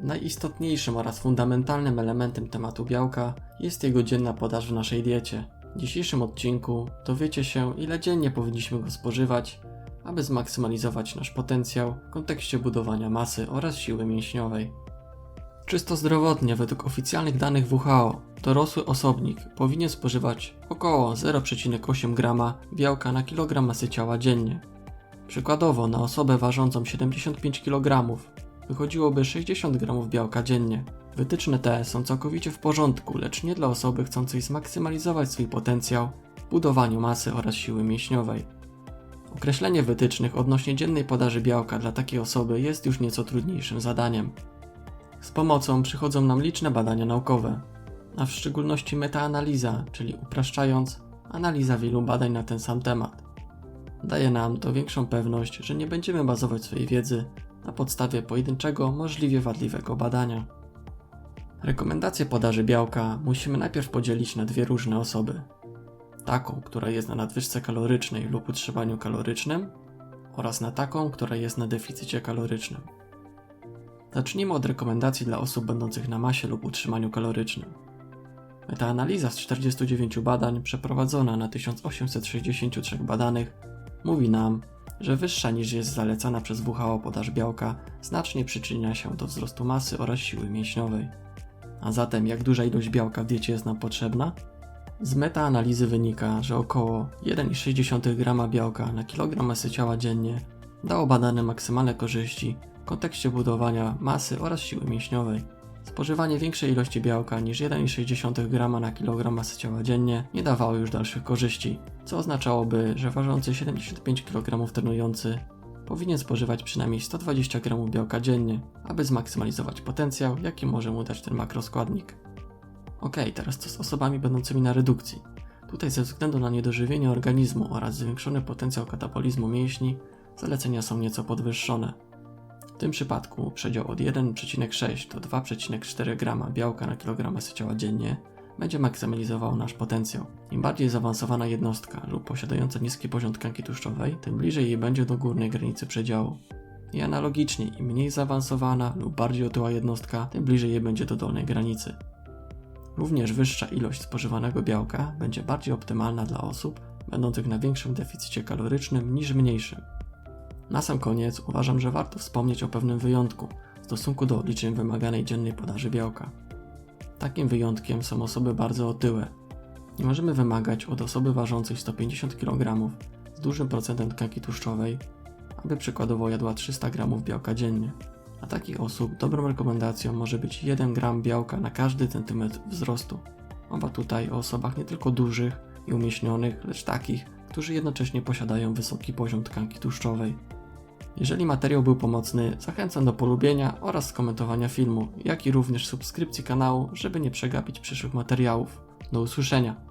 Najistotniejszym oraz fundamentalnym elementem tematu białka jest jego dzienna podaż w naszej diecie. W dzisiejszym odcinku dowiecie się, ile dziennie powinniśmy go spożywać, aby zmaksymalizować nasz potencjał w kontekście budowania masy oraz siły mięśniowej. Czysto zdrowotnie, według oficjalnych danych WHO, dorosły osobnik powinien spożywać około 0,8 g białka na kilogram masy ciała dziennie. Przykładowo, na osobę ważącą 75 kg wychodziłoby 60 g białka dziennie. Wytyczne te są całkowicie w porządku, lecz nie dla osoby chcącej zmaksymalizować swój potencjał w budowaniu masy oraz siły mięśniowej. Określenie wytycznych odnośnie dziennej podaży białka dla takiej osoby jest już nieco trudniejszym zadaniem. Z pomocą przychodzą nam liczne badania naukowe, a w szczególności metaanaliza, czyli upraszczając, analiza wielu badań na ten sam temat. Daje nam to większą pewność, że nie będziemy bazować swojej wiedzy na podstawie pojedynczego, możliwie wadliwego badania. Rekomendacje podaży białka musimy najpierw podzielić na dwie różne osoby. Taką, która jest na nadwyżce kalorycznej lub utrzymaniu kalorycznym oraz na taką, która jest na deficycie kalorycznym. Zacznijmy od rekomendacji dla osób będących na masie lub utrzymaniu kalorycznym. Metaanaliza z 49 badań przeprowadzona na 1863 badanych mówi nam, że wyższa niż jest zalecana przez WHO podaż białka znacznie przyczynia się do wzrostu masy oraz siły mięśniowej. A zatem jak duża ilość białka w diecie jest nam potrzebna? Z metaanalizy wynika, że około 1,6 g białka na kilogram masy ciała dziennie dało badane maksymalne korzyści w kontekście budowania masy oraz siły mięśniowej. Spożywanie większej ilości białka niż 1,6 g na kilogram masy ciała dziennie nie dawało już dalszych korzyści, co oznaczałoby, że ważący 75 kg trenujący powinien spożywać przynajmniej 120 g białka dziennie, aby zmaksymalizować potencjał, jaki może mu dać ten makroskładnik. Ok, teraz co z osobami będącymi na redukcji? Tutaj ze względu na niedożywienie organizmu oraz zwiększony potencjał katabolizmu mięśni, zalecenia są nieco podwyższone. W tym przypadku przedział od 1,6 do 2,4 g białka na kilogram masy ciała dziennie będzie maksymalizował nasz potencjał. Im bardziej zaawansowana jednostka lub posiadająca niski poziom tkanki tłuszczowej, tym bliżej jej będzie do górnej granicy przedziału. I analogicznie, im mniej zaawansowana lub bardziej otyła jednostka, tym bliżej jej będzie do dolnej granicy. Również wyższa ilość spożywanego białka będzie bardziej optymalna dla osób będących na większym deficycie kalorycznym niż mniejszym. Na sam koniec uważam, że warto wspomnieć o pewnym wyjątku w stosunku do liczeń wymaganej dziennej podaży białka. Takim wyjątkiem są osoby bardzo otyłe. Nie możemy wymagać od osoby ważącej 150 kg z dużym procentem tkanki tłuszczowej, aby przykładowo jadła 300 g białka dziennie. Dla takich osób dobrą rekomendacją może być 1 g białka na każdy centymetr wzrostu. Mowa tutaj o osobach nie tylko dużych i umieśnionych, lecz takich, którzy jednocześnie posiadają wysoki poziom tkanki tłuszczowej. Jeżeli materiał był pomocny, zachęcam do polubienia oraz skomentowania filmu, jak i również subskrypcji kanału, żeby nie przegapić przyszłych materiałów. Do usłyszenia!